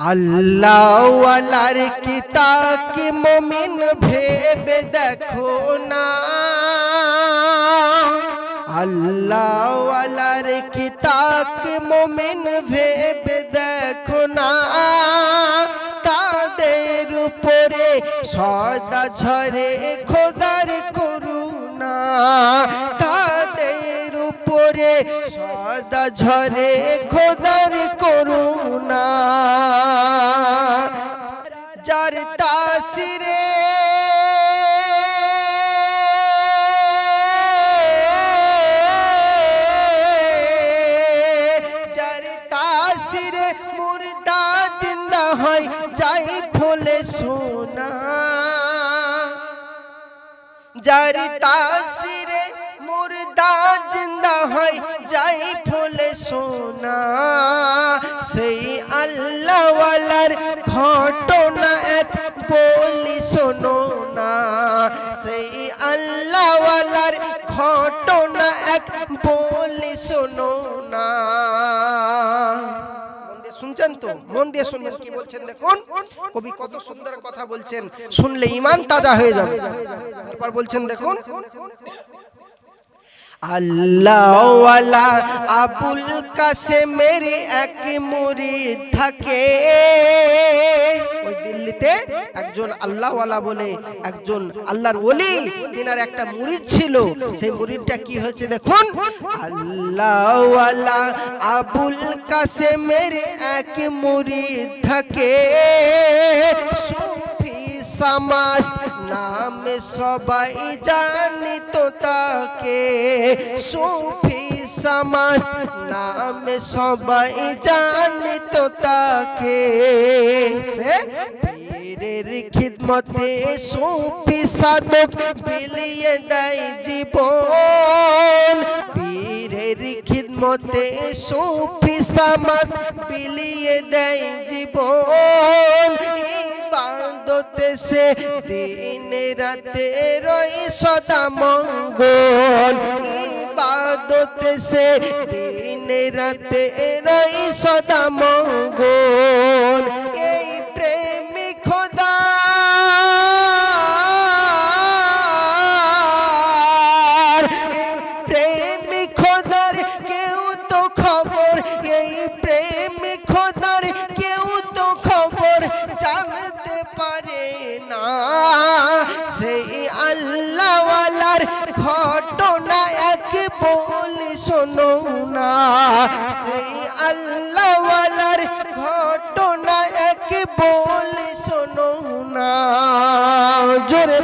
আল্লাহওয়ালার কিতাকে মমিন ভেবে দেখো না। আল্লাহওয়ালার কিতাকে মমিন ভেবে দেখো না। তাদের উপরে সদা ঝরে খোদার করুণা। তাদের উপরে সদা ঝরে খোদার করুণা। মুর্দা জিন্দা হয়, যাই ফুলে সোনা। যার তাসিরে মুর্দা জিন্দা হয়, যাই ফুলে সোনা। সেই আল্লাহওয়ালার ঘটনা এক বলি শোনো না। সেই আল্লাহওয়ালার ঘটনা এক বলি শোনো না। শুনছেন তো মন দিয়ে শুনবেন কি বলছেন দেখুন। কবি কত সুন্দর কথা বলছেন, শুনলে ইমান তাজা হয়ে যাবে। তারপর বলছেন দেখুন আল্লাহওয়ালা আবুল কাসেমের এক মুরিদ থাকে। ওই দিল্লিতে একজন আল্লাহওয়ালা বলে একজন আল্লাহর ওলি, তিনার একটা মুরিদ ছিল। সেই মুরিদটা কি হয়েছে দেখুন? আল্লাহওয়ালা আবুল কাসেমের এক মুরিদ থাকে। সমাজ, নামে সবাই জানিত তাকে। সুফি সমাজ, নামে সবাই জানিত তাকে। সে পীরের খিদমতে সুফি সাধক বিলিয়ে দেয় জীবন। পীরের খিদমতে সুফি সমাজ বিলিয়ে দেয় জীবন। সে দিন রাতে রই সদা মঙ্গল। ইবাদতে সে দিন রাতে রই সদা মঙ্গল। এই শোনো সেই আল্লাহওয়ালার ঘটনা এক বলি জোরে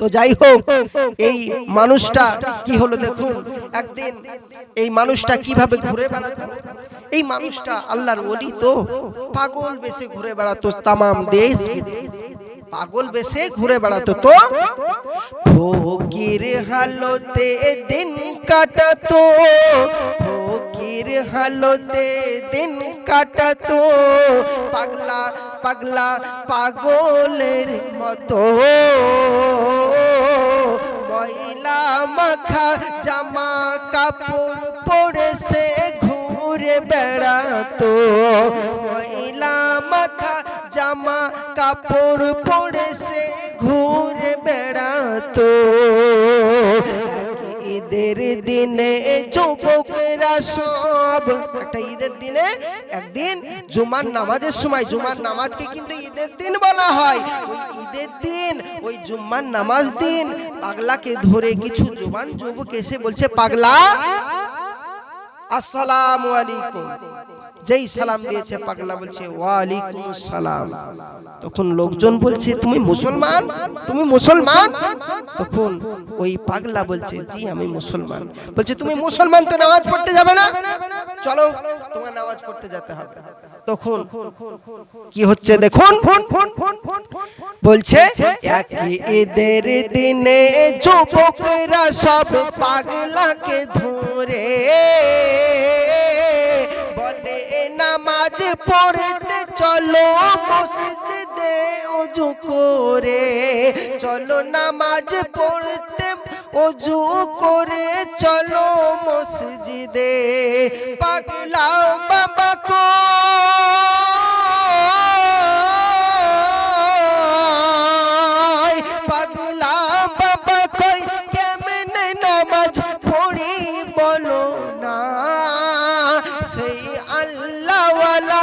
তো যাই হোক, এই মানুষটা কি হলো দেখুন। একদিন এই মানুষটা কীভাবে ঘুরে বেড়াতো? এই মানুষটা আল্লাহর ওলি তো, পাগল বেশি ঘুরে বেড়াতো তামাম দেশ। পাগল বেশে ঘুরে বেড়াতো তো? ফকির হালতে দিন কাটাতো। ফকির হালতে দিন কাটাতো। পাগলা পাগলা পাগলের মতো। ময়লা মাখা জামা কাপড় পরে জামা কাপড় পরে সে ঘুরে বেড়াতো। ঈদের দিনে যুবকেরা সব, একটা ঈদের দিনে একদিন জুমার নামাজের সময়, জুমার নামাজকে কিন্তু ঈদের দিন বলা হয়। ওই ঈদের দিন, ওই জুম্মার নামাজ দিন পাগলাকে ধরে কিছু জোবান যুবক এসে বলছে, পাগলা, আসসালামু আলাইকুম। যেই সালাম দিয়েছে পাগলা বলছে ওয়ালাইকুম সালাম। তখন লোকজন বলছে তুমি মুসলমান? তুমি মুসলমান? তখন ওই পাগলা বলছে জি আমি মুসলমান। বলছে তুমি মুসলমান তো নামাজ পড়তে যাবে না? চলো তোমার নামাজ পড়তে যেতে হবে। তখন কি হচ্ছে দেখুন? বলছে এক ঈদের দিনে যুবকরা সব পাগলাকে ধরে বলে নামাজ পড়তে চলো, মসজিদ অজু করে। চলো নামাজ পড়তে, অজু করে চলো মসজিদে। পাগলা বাবা কই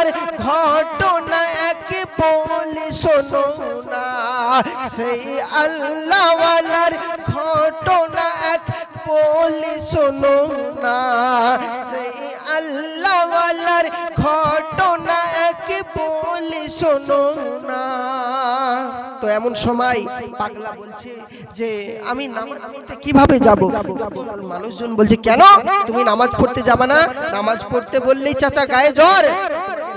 আল্লাহওয়ালার ঘটনা এক বলে শোনো না। সেই আল্লাহওয়ালার ঘটনা এক বলে শোনো না। সেই আল্লাহওয়ালার ঘটনা এক বলে শোনো না। তো এমন সময় পাগলা বলছে যে, আমি নামাজ পড়তে কীভাবে যাব? মানুষজন বলছে, কেন? তুমি নামাজ পড়তে যাবে না? নামাজ পড়তে বললেই চাচা গায়ে জ্বর।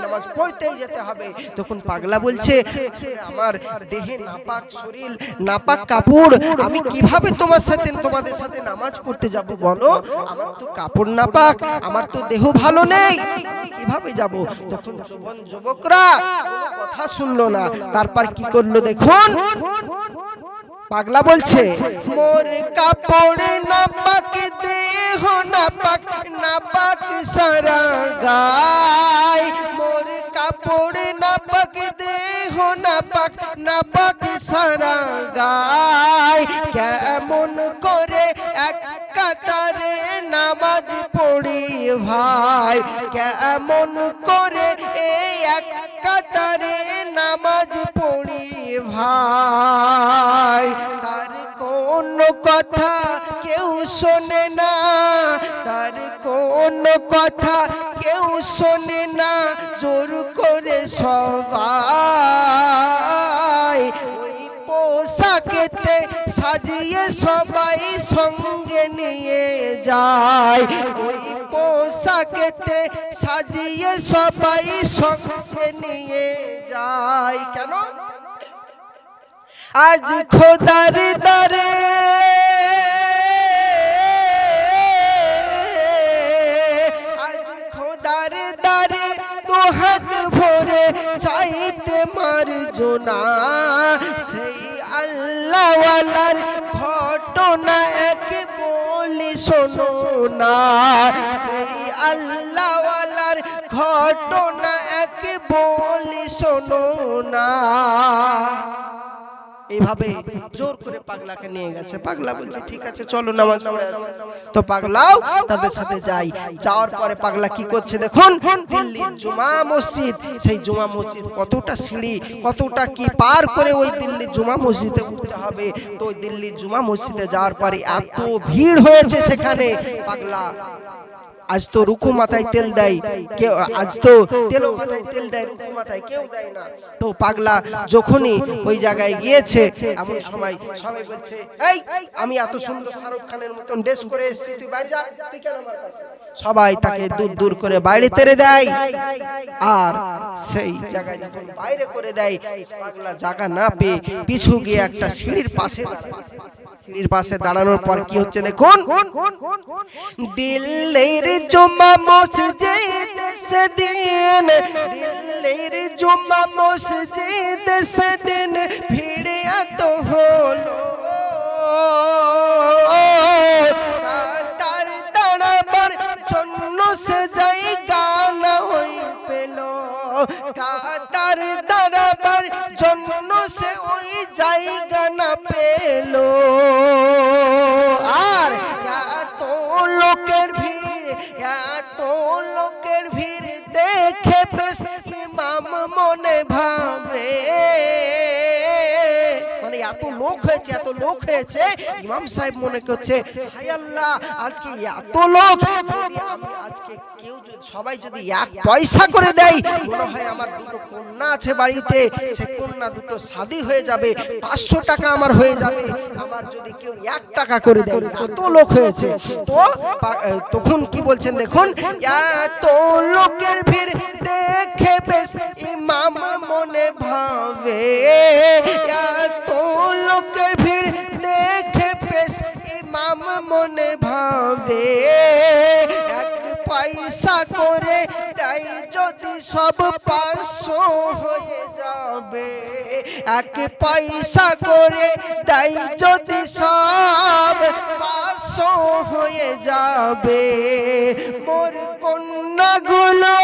নামাজ পড়তেই যেতে হবে। তখন পাগলা বলছে আমার দেহে নাপাক শরীর, নাপাক কাপড়, আমি কীভাবে তোমার সাথে, তোমাদের সাথে নামাজ পড়তে যাব বলো? আমার তো কাপড় নাপাক, আমার তো দেহ ভালো নেই। কীভাবে যাব? তখন যুবন, যুবকরা কথা শুনলো না। তারপর কি করল দেখুন? পাগলা বলছে, মোর কাপড় না পাক দেহ না পাক না পাক সারা গায় মোর কাপড় না পাক দেহ না পাক না পাক সারা গায় কেমন করে এক কাতারে নামাজ পড়ি ভাই। কেমন করে এই এক কাতারে নামাজ পড়ি ভাই। কথা কেউ শোনে না। তার কোন কথা কেউ শোনে না। জোর করে সবাই ওই পোশাকেতে সাজিয়ে সবাই সঙ্গে নিয়ে যায়। ওই পোশাকেতে সাজিয়ে সবাই সঙ্গে নিয়ে যায়। কেন? আজ খোদার দারে আজ খোদার দারে তো হাত ভরে চাইতে মার জোনা। সেই আল্লাহওয়ালার ঘটনা এক বলি শোনো না। সেই আল্লাহওয়ালার ঘটনা এক বলি শোনো না। এইভাবে জোর করে পাগলাকে নিয়ে গেছে। পাগলা বলছে, ঠিক আছে, চলো নামাজ পড়ে তো পাগলাও তাদের সাথে যাই যাওয়ার পরে পাগলা কি করছে দেখুন, দিল্লির জুমা মসজিদ। সেই জুমা মসজিদ কতটা সিঁড়ি, কতটা কি পার করে ওই দিল্লির জুমা মসজিদে উঠতে হবে। তো ওই দিল্লির জুমা মসজিদে যাওয়ার পরে এত ভিড় হয়েছে সেখানে। পাগলা আজ তো রুকু মাথায় তেল দেয়। কেউ আজ তো তেলও মাথায় তেল দেয় রুকু মাথায় কেউ দেয় না। তো পাগলা যখনই ওই জায়গায় গিয়েছে এমন সময় সবাই বলছে এই আমি এত সুন্দর শাহরুখ খানের মতন ড্রেস করে এসেছি তুই বাইরে যা তুই কেন আমার কাছে সবাই তাকে দূর দূর করে বাইরে তেরে দেয়। আর সেই জায়গায় যখন বাইরে করে দেয় পাগলা জায়গা না পেয়ে পিছু গিয়ে একটা সিঁড়ির পাশে দাঁড়ায়। সিঁড়ির পাশে দাঁড়ানোর পর কি হচ্ছে দেখুন? দিল্লির জুমা মসজিদ সেদিন, দিল্লির জুমা মসজিদ সেদিন ভিড়ে এত হলো। কাতার দাঁড়াবার জন্য সে পেল। কাতার দাঁড়াবার হয়েছে ইমাম সাহেব মনে করছে, হায় আল্লাহ, আজকে এত লোক, যদি আমি আজকে কেউ যদি, সবাই যদি এক পয়সা করে দেয়, মনে হয় আমার দুটো কন্যা আছে বাড়িতে, সে কন্যা দুটো শাদি হয়ে যাবে, পাঁচশো টাকা আমার হয়ে যাবে, আমার যদি কেউ এক টাকা করে দেয়, এত লোক হয়েছে। তো তখন কি বলছেন দেখুন, এত লোকের ভিড় দেখে বেশ ইমাম মনে ভাবে, এত লোকের ভিড় ইমাম মনে ভাবে এক পয়সা করে দেয় যদি সব পাঁচশো হয়ে যাবে। এক পয়সা করে দেয় যদি সব পাঁচশো হয়ে যাবে। মোর কন্যাগুলো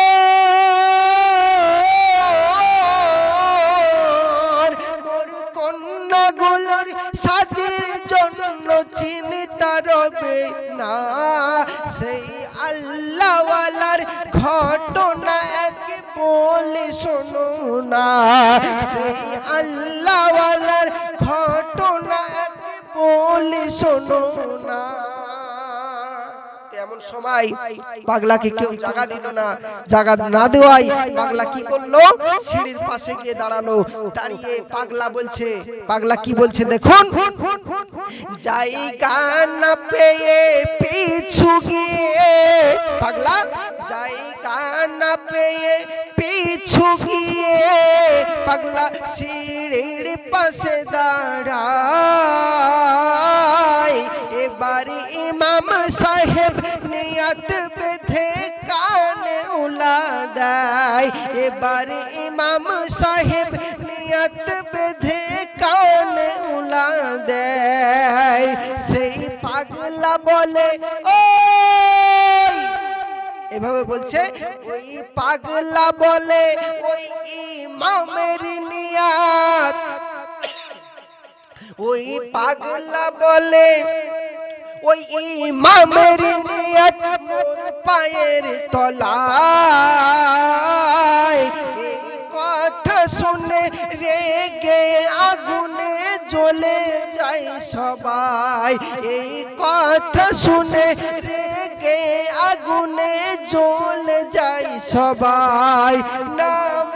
চিন্তা রবে না। সেই আল্লাহওয়ালার ঘটনা এক বলে শোনো না। সেই আল্লাহওয়ালার ঘটনা এক বলে শোনো না। এমন সময় পাগলাকে কেউ জাগা দিল না। জাগা না দেওয়াই পাগলা কি করল? সিঁড়ির পাশে গিয়ে দাঁড়াল। দাঁড়িয়ে পাগলা বলছে পাগলা কি বলছে দেখুন। জায়গা না পেয়ে পিছু গিয়ে পাগলা জায়গা না পেয়ে পিছু গিয়ে পাগলা সিঁড়ির পাশে দাঁড়ায়। এবারে ইমাম সাহেব নিয়ত বেঁধে কানে উলা দেয় এবার ইমাম সাহেব নিয়ত বেঁধে কানে উলা দেয় সেই পাগলা বলে ও এভাবে বলছে, ওই পাগলা বলে, ওই ইমামের নিয়াত। ওই পাগলা বলে ওই ইমামের নিয়ত পায়ের তলায়। এই কথা শুনে রেগে আগুনে জ্বলে যায় সবাই। এই কথা শুনে রেগে আগুনে জ্বলে যায় সবাই। নামাজ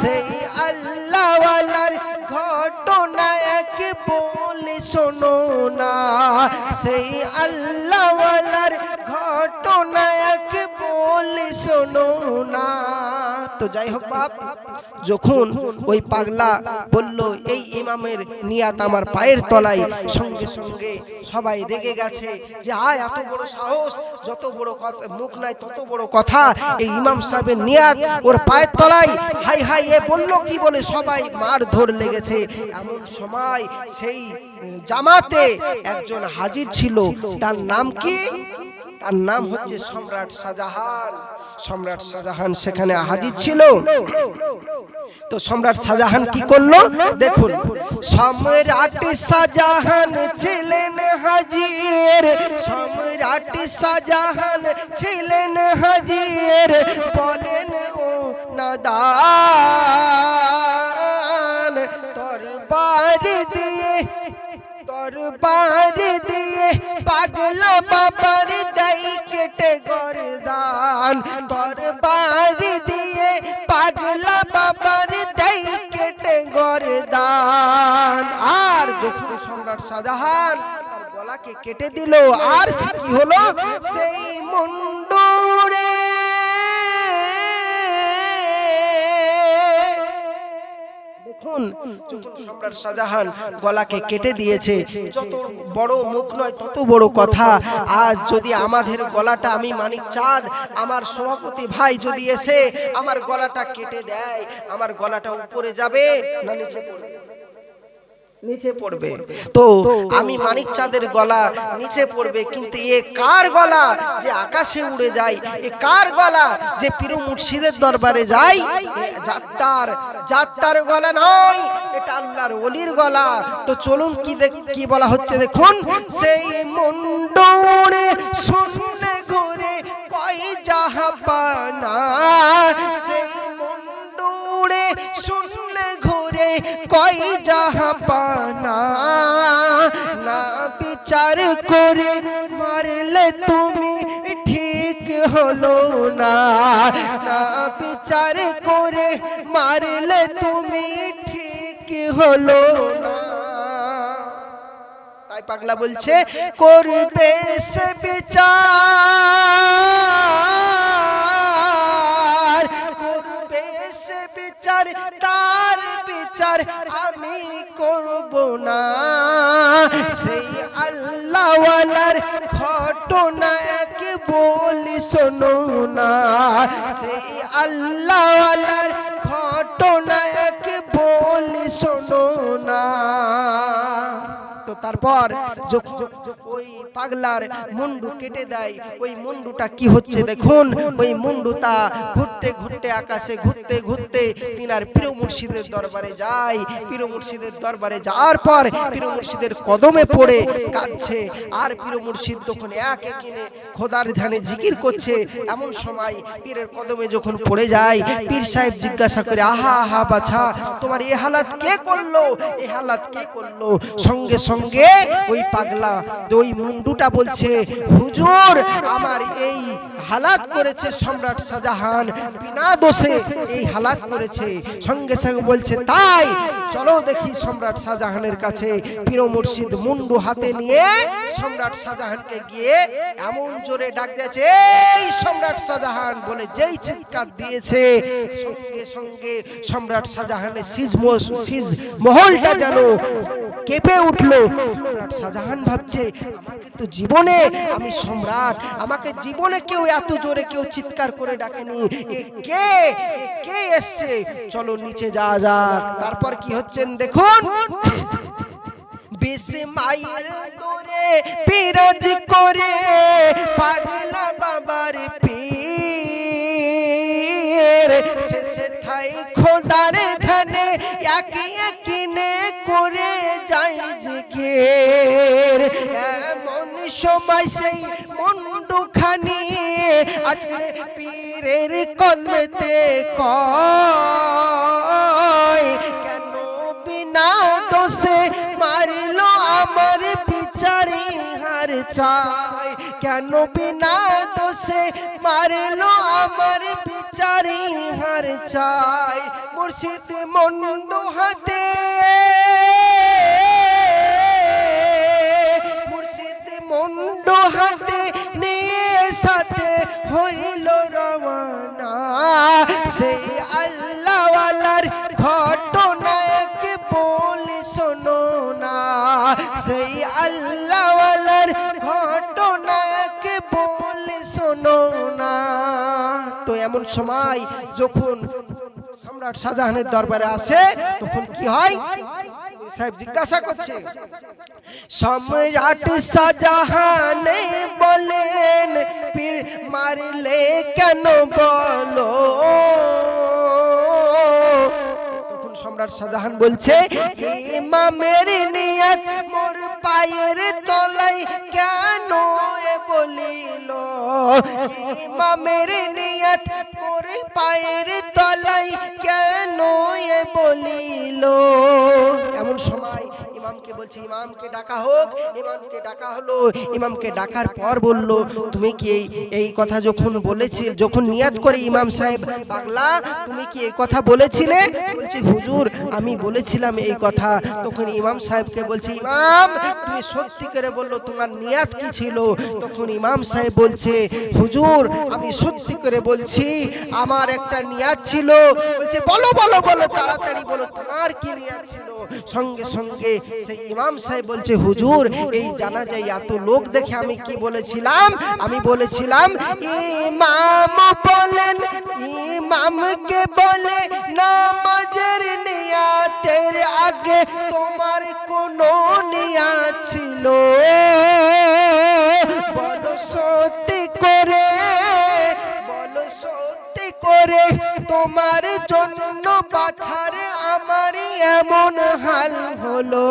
সেই আল্লাহওয়ালার ঘটনা এক বলে শোনো না। সেই আল্লাহওয়ালার ঘটনা বলে শোনো না। তো যাই হোক বাপ, যখন ওই পাগলা বলল, এই ইমামের নিয়াত আমার পায়ের তলায়। সঙ্গে সঙ্গে সবাই রেগে গেছে যে, আয়, এত বড় সাহস, যত বড় কথা মুখ নাই, তত বড় কথা। এই ইমাম সাহেবের নিয়াত ওর পায়ের তলায়। হাই হাই, এ বলল কি বলে, সবাই মার ধর লেগেছে। এমন সময় সেই জামাতে একজন হাজির ছিল। তার নাম কি? তার নাম হচ্ছে সম্রাট শাহজাহান। সম্রাট শাহজাহান সেখানে হাজির ছিল। তো সম্রাট শাহজাহান কি করল? দেখুন সম্রাট শাহজাহান ছিলেন হাজির। সম্রাট শাহজাহান ছিলেন হাজির। বলেন ও নাদান তরবার দিয়ে তরবার দিয়ে পাগলা বাবার দাই কেটে গরদান। তরবার দিয়ে পাগলা বাবার দাই কেটে গরদান। আর যখন সম্রাট শাহজাহান তার গলাকে কেটে দিল, আর কি হলো? সেই মুন্ডুরে সম্রাট শাহজাহান গলাকে কেটে দিয়েছে, যত বড় মুখ নয়, তত বড় কথা। আজ যদি আমাদের গলাটা আমি মানিক চাঁদ, আমার সভাপতি ভাই যদি এসে আমার গলাটা কেটে দেয়, আমার গলাটা উপরে যাবে না নিচে পড়বে? নিচে পড়বে। তো আমি মানিক চাঁদের গলা নিচে পড়বে কিন্তু এ কার গলা যে আকাশে উড়ে যায়? এ কার গলা যে পীর মুর্শিদের দরবারে যায়? যাত্রার যাত্রার গলা নয় এটা আল্লাহর ওলির গলা। তো চলুন কি কি বলা হচ্ছে দেখুন। সেই মুন্ডুরে শূন্য ঘুরে কয় জাহাপানা। সেই মুন্ডুরে শূন্য ঘুরে কয় জাহাপানা। করে মারলে তুমি ঠিক হলো না। না বিচার করে মারলে তুমি ঠিক হলো না। তাই পাগলা বলছে, করবে সে বিচার। বিচার, তার বিচার আমি করব না। সেই আল্লাহওয়ালার ঘটনা এক বলি শোনো না। সেই আল্লাহওয়ালার ঘটনা এক বলি শোনো না। তারপর ওই পাগলার মুন্ডু কেটে দেয়। ওই মুন্ডুটা কি হচ্ছে দেখুন? ওই মুন্ডুটা ঘুরতে ঘুরতে আকাশে ঘুরতে ঘুরতে তিনার প্রিয় মুর্শিদের দরবারে যায়। প্রিয় মুর্শিদের দরবারে যাওয়ার পর প্রিয় মুর্শিদের কদমে পড়ে কাঁদছে। আর প্রিয় মুর্শিদ তখন এক কিনে খোদার ধ্যানে জিকির করছে, এমন সময় পীরের কদমে যখন পড়ে যায়, পীর সাহেব জিজ্ঞাসা করে, আহা আহা, বাছা, তোমার এ হালাত কে করল? এ হালাত কে করল? সঙ্গে সঙ্গে ওই পাগলা ওই মুন্ডুটা বলছে, হুজুর, আমার এই হালাত করেছে সম্রাট শাহজাহান, বিনা দোষে এই হালাত করেছে। সঙ্গে সঙ্গে বলছে, তাই, চলো দেখি সম্রাট শাহজাহানের কাছে পীর মুর্শিদ মুন্ডু হাতে নিয়ে সম্রাট শাহজাহানকে গিয়ে এমন জোরে ডাক দিয়েছে, এই সম্রাট শাহজাহান! বলে যেই চিৎকার দিয়েছে, সঙ্গে সঙ্গে সম্রাট শাহজাহানের সিজ সিজ মহলটা যেন কেঁপে উঠল। সম্রাট শাহজাহান ভাবছে, আমাকে তো জীবনে আমি সম্রাট, আমাকে জীবনে কেউ এত জোরে কেউ চিৎকার করে ডাকেনি। কে? কে এসছে? চলো নিচে যাওয়া যাক। তারপর কি হচ্ছেন দেখুন। মাইল করে পাগলা বাবার শেষে থাই খোদার ধানে একই একিনে করে যাই জিগের এমন সময় সেই মুন্ডুখানি আজকে পীরের কলমেতে কয়, কেন বিনা মারিলো আমার বিচারি হার চাই? কেন বিনা দোষে মারিলো আমার বিচারি হার চাই? মুর্শিদ মন্দ হাতে মন্ড হাতে নিয়ে সাথে হইল রওয়ানা। সেই আল্লাহওয়ালার ঘটনা এক বলি শোনো না। সেই আল্লাহওয়ালার ঘটনা এক বলি শোনো না। তো এমন সময় যখন সম্রাট শাহজাহানের দরবারে আসে, তখন কি হয়? সাহেব জিজ্ঞাসা করছে সম্রাট সাজাহান বলেন পীর মারলে কেন বলো তখন সম্রাট শাহজাহান বলছে ইমামের নিয়ত মোর পায়ের তলায় কেন বলিল ইমামের নিয়ত মোর পায়ের তলায় কেন এ বলিল? এমন সময় ইমামকে বলছে, ইমামকে ডাকা হোক। ইমামকে ডাকা হলো। ইমামকে ডাকার পর বলল, তুমি কি এই এই কথা যখন বলেছি, যখন নিয়াত করে ইমাম সাহেব পাগলা, তুমি কি এই কথা বলেছিলে? বলছে, হুজুর, আমি বলেছিলাম এই কথা। তখন ইমাম সাহেবকে বলছে, ইমাম, তুমি সত্যি করে বলল, তোমার নিয়াত কি ছিল? তখন ইমাম সাহেব বলছে, হুজুর, আমি সত্যি করে বলছি, আমার একটা নিয়াত ছিল। বলছে, বলো বলো বলো, তাড়াতাড়ি বলো, তোমার কি নিয়াত ছিল? সঙ্গে সঙ্গে সেই ইমাম সাহেব বলছে, হুজুর, এই জানা যায় এত লোক দেখে আমি কি বলেছিলাম? আমি বলেছিলাম, ইমাম বলেন, ইমামকে বলে নামাজের নিয়াতের আগে তোমার কোনো নিয়া ছিল। বলো সত্যি করে, বলো সত্যি করে, তোমার জন্য বাছার এমন হাল হলো?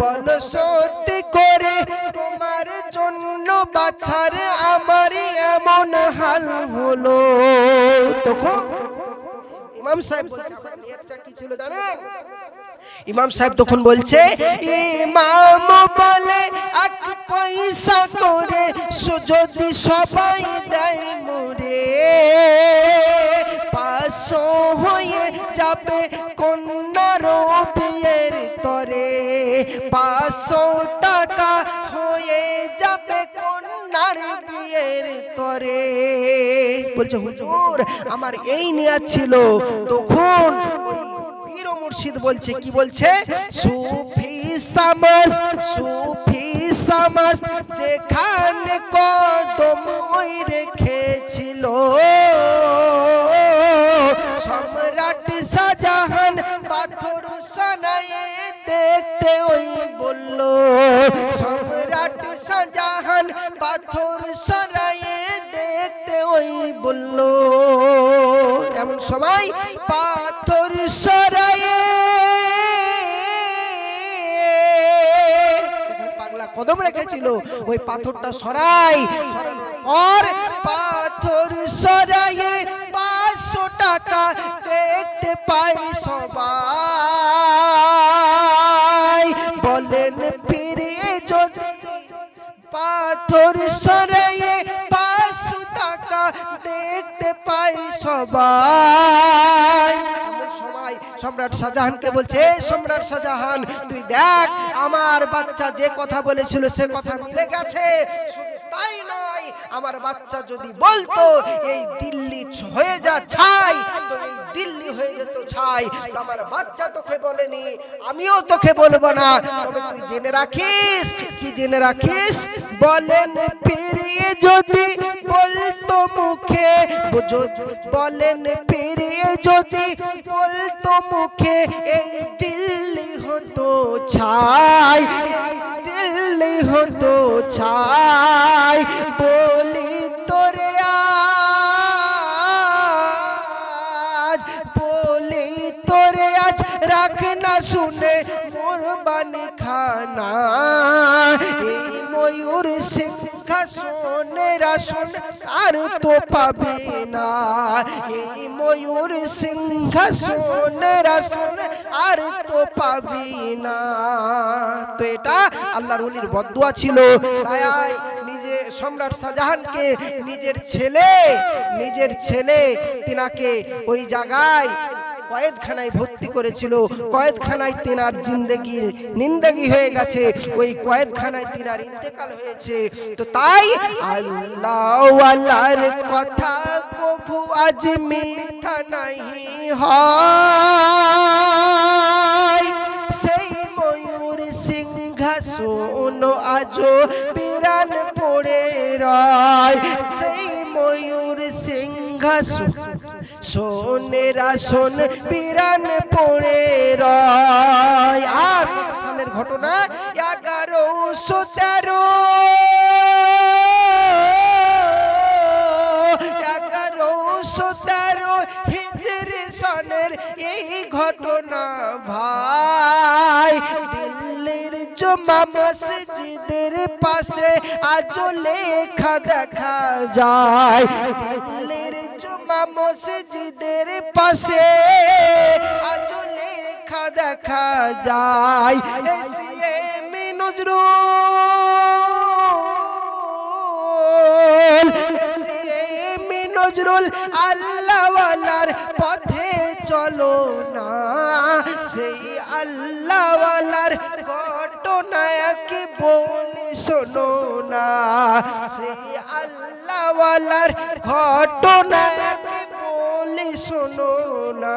বল সত্যি করে তোমার জন্য বাছার আমার এমন হাল হলো। তখন ইমাম সাহেব বলছেন নিয়তটা কি ছিল জানেন? ইমাম সাহেব তখন বলছে, ইমাম বলে এক পয়সা করে যদি সবাই দেয় মোরে। পাঁচশো হয়ে যাবে কন্যার বিয়ের তরে। পাঁচশো টাকা হয়ে যাবে কন্যার বিয়ে মনের তরে। বলছে, হুজুর, আমার এই নিয়াত ছিল তখন পীর ও মুর্শিদ বলছে, কি বলছে? সুফি সামাস সুফি সামাস, যেখানে কদম ওই রেখেছিল। সম্রাট শাহজাহান পাথর সানায়ে দেখতে ওই বলল, সম্রাট শাহজাহান পাথর সরায়ে দেখতে ওই বলল। এমন সময় পাথর রেখেছিল ওই পাথরটা সরাই। পর পাথর সরাইয়ে পাঁচশো টাকা দেখতে পাই সবাই। বলেন ফিরে যদি পাথর সরাইয়ে পাঁচশো টাকা দেখতে পাই সবাই। সম্রাট শাহজাহানকে বলছে "এই সম্রাট শাহজাহান, তুই দেখ, আমার বাচ্চা যে কথা বলেছিল সে কথা মিলে গেছে। তাই নয়। আমার বাচ্চা যদি বলতো, এই দিল্লি হয়ে যা, ছাই। তো এই দিল্লি হয়ে যেত, ছাই। আমার বাচ্চা তোকে বলেনি, আমিও তোকে বলব না। তবে তুই জেনে রাখিস, কি জেনে রাখিস? বলেন ফিরিয়ে যদি বলতো মুখে বলেন ফিরিয়ে যদি বলতো মুখে, এই দিল্লি হতো, ছাই। হতো ছাই, বলি তোরে আজ, বলি তোরে আজ, রাখ না শুনে মোর বাণী খানা এই ময়ূর সিংহাসনের আসন আর তো পাবে না। এই ময়ূর সিংহাসনের আসন আর তো পাবি না। তো এটা আল্লাহর ওলির বদুয়া ছিল। তাই নিজে সম্রাট শাহজাহানকে, নিজের ছেলে নিজের ছেলে, তিনাকে ওই জায়গায় কয়েদখানায় ভর্তি করেছিল। কয়েদখানায় তিনার জিন্দগির নিন্দগি হয়ে গেছে। ওই কয়েদখানায় তিনার ইন্তেকাল হয়েছে। তো তাই আল্লাহ আল্লাহর কথা কভু আজ মিথ্যা নাহি হয়। সেই ময়ূর সিংহাসন আজো বিরান পড়ে রয়। সেই ময়ূর সিংহাসন সোনের আসন বিরান পড়ে রয়। আর সালের ঘটনা এগারোশো তেরো এগারোশো তেরো হিজরি সনের এই ঘটনা ভাই। দিল্লির জমা মসজিদের পাশে আজ লেখা দেখা যায়। দিল্লির জমা মসজিদের পাশে আজ লেখা দেখা যায়। এসিয়ে নজরুল এসিয়ে নজরুল আল্লাহওয়ালার পথে চলো না। সেই আল্লাহওয়ালার ঘটনাকে বলি শোনো না। সেই আল্লাহওয়ালার ঘটনাকে শোনো না।